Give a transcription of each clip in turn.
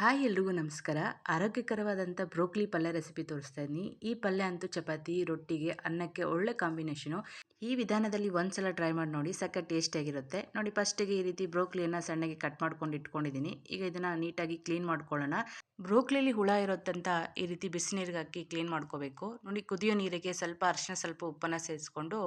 Hi ಎಲ್ರಿಗೂ ನಮಸ್ಕಾರ. ಆರೋಗ್ಯಕರವಾದಂಥ broccoli ಪಲ್ಯ ರೆಸಿಪಿ ತೋರಿಸ್ತಾ ಇದ್ದೀನಿ. ಈ ಪಲ್ಯ ಅಂತೂ ಚಪಾತಿ, ರೊಟ್ಟಿಗೆ, ಅನ್ನಕ್ಕೆ ಒಳ್ಳೆ ಕಾಂಬಿನೇಷನು. ಈ ವಿಧಾನದಲ್ಲಿ ಒಂದ್ಸಲ ಟ್ರೈ ಮಾಡಿ ನೋಡಿ ಸಕ್ಕ ಟೇಸ್ಟಿಯಾಗಿರುತ್ತೆ ನೋಡಿ, ಫಸ್ಟಿಗೆ ಈ ರೀತಿ ಬ್ರೋಕ್ಲಿಯನ್ನು ಸಣ್ಣಗೆ ಕಟ್ ಮಾಡ್ಕೊಂಡು ಇಟ್ಕೊಂಡಿದ್ದೀನಿ. ಈಗ ಇದನ್ನು ನೀಟಾಗಿ ಕ್ಲೀನ್ ಮಾಡ್ಕೊಳ್ಳೋಣ. ಬ್ರೋಕ್ಲಿಲಿ ಹುಳ ಇರುತ್ತಂತ ಈ ರೀತಿ ಬಿಸಿನೀರಿಗೆ ಹಾಕಿ ಕ್ಲೀನ್ ಮಾಡ್ಕೋಬೇಕು. ನೋಡಿ, ಕುದಿಯೋ ನೀರಿಗೆ ಸ್ವಲ್ಪ ಅರಿಶಿನ, ಸ್ವಲ್ಪ ಉಪ್ಪನ್ನು ಸೇರಿಸ್ಕೊಂಡು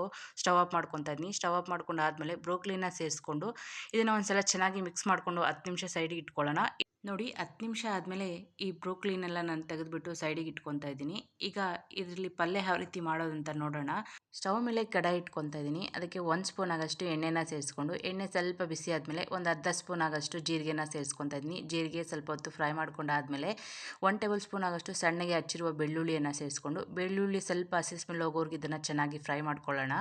ಸ್ಟವ್ ಆಫ್ ಮಾಡ್ಕೊತಾ ಇದ್ದೀನಿ. ಸ್ಟವ್ ಆಫ್ ಮಾಡ್ಕೊಂಡು ಆದಮೇಲೆ ಬ್ರೋಕ್ಲಿನ ಸೇರಿಸ್ಕೊಂಡು ಇದನ್ನು ಒಂದ್ಸಲ ಚೆನ್ನಾಗಿ ಮಿಕ್ಸ್ ಮಾಡಿಕೊಂಡು ಹತ್ತು ನಿಮಿಷ ಸೈಡಿಗೆ ಇಟ್ಕೊಳ್ಳೋಣ. ನೋಡಿ ಹತ್ತು ನಿಮಿಷ ಆದಮೇಲೆ ಈ ಬ್ರೋಕ್ಲಿನೆಲ್ಲ ನಾನು ತೆಗೆದುಬಿಟ್ಟು ಸೈಡಿಗೆ ಇಟ್ಕೊತಾ ಇದ್ದೀನಿ. ಈಗ ಇದರಲ್ಲಿ ಪಲ್ಯ ಯಾವ ರೀತಿ ಮಾಡೋದಂತ ನೋಡೋಣ. ಸ್ಟವ್ ಮೇಲೆ ಕಡಾಯಿ ಇಟ್ಕೊತಾ ಇದ್ದೀನಿ. ಅದಕ್ಕೆ ಒಂದು ಸ್ಪೂನ್ ಆಗಷ್ಟು ಎಣ್ಣೆನ ಸೇರಿಸ್ಕೊಂಡು, ಎಣ್ಣೆ ಸ್ವಲ್ಪ ಬಿಸಿ ಆದಮೇಲೆ ಒಂದು ಅರ್ಧ ಸ್ಪೂನ್ ಆಗಷ್ಟು ಜೀರಿಗೆನ ಸೇರಿಸ್ಕೊತಾ ಇದ್ದೀನಿ. ಜೀರಿಗೆ ಸ್ವಲ್ಪ ಹೊತ್ತು ಫ್ರೈ ಮಾಡ್ಕೊಂಡಾದಮೇಲೆ ಒನ್ ಟೇಬಲ್ ಸ್ಪೂನ್ ಆಗಷ್ಟು ಸಣ್ಣಗೆ ಹಚ್ಚಿರುವ ಬೆಳ್ಳುಳ್ಳಿಯನ್ನು ಸೇರಿಸ್ಕೊಂಡು, ಬೆಳ್ಳುಳ್ಳಿ ಸ್ವಲ್ಪ ಹಸಿ ಸ್ಮೆಲ್ ಹೋಗೋರ್ಗೆ ಇದನ್ನು ಚೆನ್ನಾಗಿ ಫ್ರೈ ಮಾಡ್ಕೊಳ್ಳೋಣ.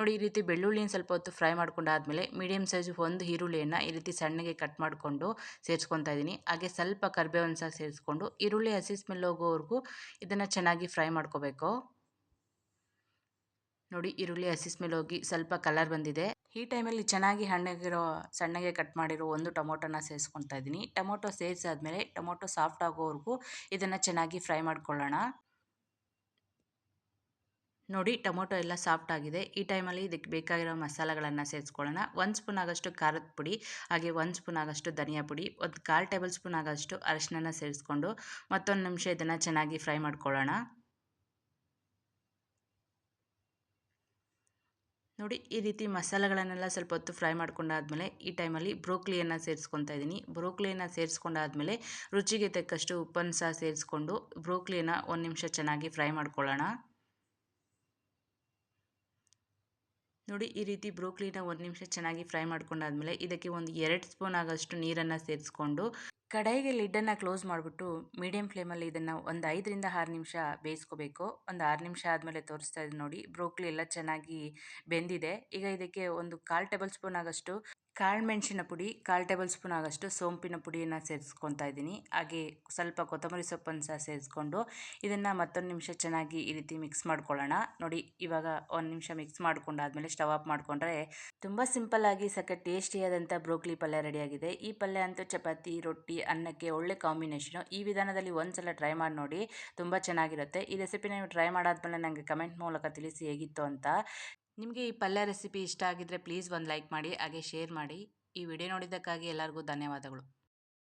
ನೋಡಿ ಈ ರೀತಿ ಬೆಳ್ಳುಳ್ಳಿನ ಸ್ವಲ್ಪ ಹೊತ್ತು ಫ್ರೈ ಮಾಡ್ಕೊಂಡಾದಮೇಲೆ ಮೀಡಿಯಮ್ ಸೈಜ್ ಒಂದು ಈರುಳ್ಳಿಯನ್ನು ಈ ರೀತಿ ಸಣ್ಣಗೆ ಕಟ್ ಮಾಡಿಕೊಂಡು ಸೇರಿಸ್ಕೊತಾ ಇದ್ದೀನಿ. ಹಾಗೆ ಸ್ವಲ್ಪ ಕರ್ಬೇವನ್ನ ಸಹ ಸೇರಿಸ್ಕೊಂಡು ಈರುಳ್ಳಿ ಹಸಿ ಸ್ಮೆಲ್ ಹೋಗೋವರೆಗೂ ಇದನ್ನು ಚೆನ್ನಾಗಿ ಫ್ರೈ ಮಾಡ್ಕೋಬೇಕು. ನೋಡಿ ಈರುಳ್ಳಿ ಹಸಿ ಸ್ಮೆಲ್ ಹೋಗಿ ಸ್ವಲ್ಪ ಕಲರ್ ಬಂದಿದೆ. ಈ ಟೈಮಲ್ಲಿ ಚೆನ್ನಾಗಿ ಹಣ್ಣಾಗಿರೋ, ಸಣ್ಣಗೆ ಕಟ್ ಮಾಡಿರೋ ಒಂದು ಟೊಮೊಟೊನ ಸೇರಿಸ್ಕೊತಾ ಇದ್ದೀನಿ. ಟೊಮೊಟೊ ಸೇರಿಸಾದ್ಮೇಲೆ ಟೊಮೊಟೊ ಸಾಫ್ಟ್ ಆಗೋವರೆಗೂ ಇದನ್ನು ಚೆನ್ನಾಗಿ ಫ್ರೈ ಮಾಡ್ಕೊಳ್ಳೋಣ. ನೋಡಿ, ಟೊಮೊಟೊ ಎಲ್ಲ ಸಾಫ್ಟ್ ಆಗಿದೆ. ಈ ಟೈಮಲ್ಲಿ ಇದಕ್ಕೆ ಬೇಕಾಗಿರೋ ಮಸಾಲೆಗಳನ್ನು ಸೇರಿಸ್ಕೊಳ್ಳೋಣ. ಒಂದು ಸ್ಪೂನ್ ಆಗಷ್ಟು ಖಾರದ ಪುಡಿ, ಹಾಗೆ ಒಂದು ಸ್ಪೂನ್ ಆಗಷ್ಟು ಧನಿಯಾ ಪುಡಿ, ಒಂದು ಕಾಲು ಟೇಬಲ್ ಸ್ಪೂನ್ ಆಗೋಷ್ಟು ಅರಿಶಿನ ಸೇರಿಸ್ಕೊಂಡು ಮತ್ತೊಂದು ನಿಮಿಷ ಇದನ್ನು ಚೆನ್ನಾಗಿ ಫ್ರೈ ಮಾಡ್ಕೊಳ್ಳೋಣ. ನೋಡಿ, ಈ ರೀತಿ ಮಸಾಲೆಗಳನ್ನೆಲ್ಲ ಸ್ವಲ್ಪ ಹೊತ್ತು ಫ್ರೈ ಮಾಡ್ಕೊಂಡಾದ್ಮೇಲೆ ಈ ಟೈಮಲ್ಲಿ ಬ್ರೋಕ್ಲಿಯನ್ನು ಸೇರಿಸ್ಕೊತಾ ಇದ್ದೀನಿ. ಬ್ರೋಕ್ಲಿಯನ್ನು ಸೇರಿಸ್ಕೊಂಡಾದ್ಮೇಲೆ ರುಚಿಗೆ ತಕ್ಕಷ್ಟು ಉಪ್ಪನ್ನು ಸಹ ಸೇರಿಸ್ಕೊಂಡು ಬ್ರೋಕ್ಲಿಯನ್ನು ಒಂದು ನಿಮಿಷ ಚೆನ್ನಾಗಿ ಫ್ರೈ ಮಾಡ್ಕೊಳ್ಳೋಣ. ನೋಡಿ ಈ ರೀತಿ ಬ್ರೋಕ್ಲಿನ ಒಂದು ನಿಮಿಷ ಚೆನ್ನಾಗಿ ಫ್ರೈ ಮಾಡ್ಕೊಂಡಾದ್ಮೇಲೆ ಇದಕ್ಕೆ ಒಂದು ಎರಡು ಸ್ಪೂನ್ ಆಗೋಷ್ಟು ನೀರನ್ನು ಸೇರಿಸ್ಕೊಂಡು ಕಡಾಯಿಗೆ ಲಿಡ್ಡನ್ನು ಕ್ಲೋಸ್ ಮಾಡಿಬಿಟ್ಟು ಮೀಡಿಯಂ ಫ್ಲೇಮಲ್ಲಿ ಇದನ್ನು ಒಂದು ಐದರಿಂದ ಆರು ನಿಮಿಷ ಬೇಯಿಸ್ಕೋಬೇಕು. ಒಂದು ಆರು ನಿಮಿಷ ಆದಮೇಲೆ ತೋರಿಸ್ತಾ ಇದ್ದೀನಿ ನೋಡಿ, ಬ್ರೋಕ್ಲಿ ಎಲ್ಲ ಚೆನ್ನಾಗಿ ಬೆಂದಿದೆ. ಈಗ ಇದಕ್ಕೆ ಒಂದು ಕಾಲು ಟೇಬಲ್ ಸ್ಪೂನ್ ಆಗೋಷ್ಟು ಕಾಳು ಮೆಣಸಿನ ಪುಡಿ ಕಾಲು ಟೇಬಲ್ ಸ್ಪೂನ್ ಆಗೋಷ್ಟು ಸೋಂಪಿನ ಪುಡಿಯನ್ನು ಸೇರಿಸ್ಕೊತಾ ಇದ್ದೀನಿ. ಹಾಗೆ ಸ್ವಲ್ಪ ಕೊತ್ತಂಬರಿ ಸೊಪ್ಪನ್ನು ಸಹ ಸೇರಿಸ್ಕೊಂಡು ಇದನ್ನು ಮತ್ತೊಂದು ನಿಮಿಷ ಚೆನ್ನಾಗಿ ಈ ರೀತಿ ಮಿಕ್ಸ್ ಮಾಡ್ಕೊಳ್ಳೋಣ. ನೋಡಿ, ಇವಾಗ ಒಂದು ನಿಮಿಷ ಮಿಕ್ಸ್ ಮಾಡ್ಕೊಂಡಾದಮೇಲೆ ಸ್ಟವ್ ಆಫ್ ಮಾಡಿಕೊಂಡ್ರೆ ತುಂಬ ಸಿಂಪಲ್ಲಾಗಿ ಸಕ್ಕ ಟೇಸ್ಟಿಯಾದಂಥ ಬ್ರೋಕ್ಲಿ ಪಲ್ಯ ರೆಡಿಯಾಗಿದೆ. ಈ ಪಲ್ಯ ಅಂತೂ ಚಪಾತಿ, ರೊಟ್ಟಿ, ಅನ್ನಕ್ಕೆ ಒಳ್ಳೆ ಕಾಂಬಿನೇಷನು. ಈ ವಿಧಾನದಲ್ಲಿ ಒಂದು ಸಲ ಟ್ರೈ ಮಾಡಿ ನೋಡಿ, ತುಂಬ ಚೆನ್ನಾಗಿರುತ್ತೆ. ಈ ರೆಸಿಪಿನ ನೀವು ಟ್ರೈ ಮಾಡಾದ್ಮೇಲೆ ನನಗೆ ಕಮೆಂಟ್ ಮೂಲಕ ತಿಳಿಸಿ ಹೇಗಿತ್ತು ಅಂತ. ನಿಮಗೆ ಈ ಪಲ್ಯ ರೆಸಿಪಿ ಇಷ್ಟ ಆಗಿದ್ದರೆ ಪ್ಲೀಸ್ ಒಂದು ಲೈಕ್ ಮಾಡಿ, ಹಾಗೆ ಶೇರ್ ಮಾಡಿ. ಈ ವಿಡಿಯೋ ನೋಡಿದ್ದಕ್ಕಾಗಿ ಎಲ್ಲರಿಗೂ ಧನ್ಯವಾದಗಳು.